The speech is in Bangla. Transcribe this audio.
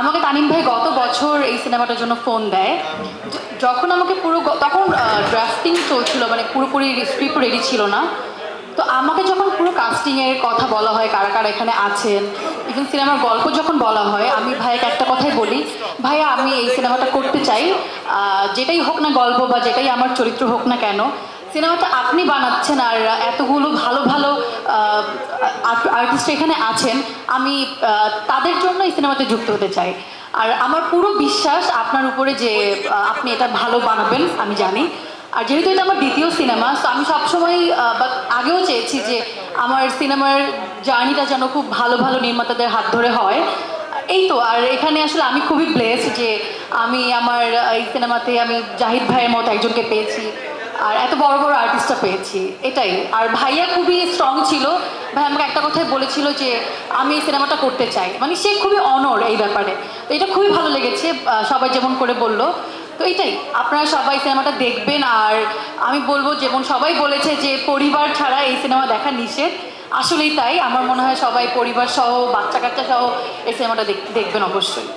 আমাকে তানিম ভাই গত বছর এই সিনেমাটার জন্য ফোন দেয়। যখন আমাকে পুরো তখন ড্রাফটিং চলছিল মানে পুরোপুরি স্ক্রিপ্ট রেডি ছিল না। তো আমাকে যখন পুরো কাস্টিংয়ের কথা বলা হয়, কারা কারা এখানে আছেন ইভেন সিনেমার গল্প যখন বলা হয়, আমি ভাইকে একটা কথাই বলি, ভাইয়া, আমি এই সিনেমাটা করতে চাই যেটাই হোক না গল্প বা যেটাই আমার চরিত্র হোক না কেন সিনেমাটা আপনি বানাচ্ছেন আর এতগুলো ভালো ভালো আর্টিস্ট এখানে আছেন, আমি তাদের জন্য এই সিনেমাতে যুক্ত হতে চাই। আর আমার পুরো বিশ্বাস আপনার উপরে যে আপনি এটা ভালো বানাবেন, আমি জানি। আর যেহেতু এটা আমার দ্বিতীয় সিনেমা তো আমি সবসময় আগেও চেয়েছি যে আমার সিনেমার জার্নিটা যেন খুব ভালো ভালো নির্মাতাদের হাত ধরে হয়। এই তো, আর এখানে আসলে আমি খুবই ব্লেসড যে আমি আমার, এই সিনেমাতে আমি জাহিদ ভাইয়ের মতো একজনকে পেয়েছি। আর এত বড় বড় আর্টিস্টটা পেয়েছি, এটাই। আর ভাইয়া খুবই স্ট্রং ছিল। ভাই আমাকে একটা কথাই বলেছিল যে, আমি এই সিনেমাটা করতে চাই। মানে সে খুবই অনর এই ব্যাপারে। তো এটা খুবই ভালো লেগেছে সবাই যেমন করে বলল। তো এটাই, আপনারা সবাই সিনেমাটা দেখবেন। আর আমি বলব, যেমন সবাই বলেছে যে, পরিবার ছাড়া এই সিনেমা দেখা নিষেধ। আসলেই তাই। আমার মনে হয় সবাই পরিবার সহ বাচ্চা কাচ্চা সহ এই সিনেমাটা দেখ- দেখবেন অবশ্যই।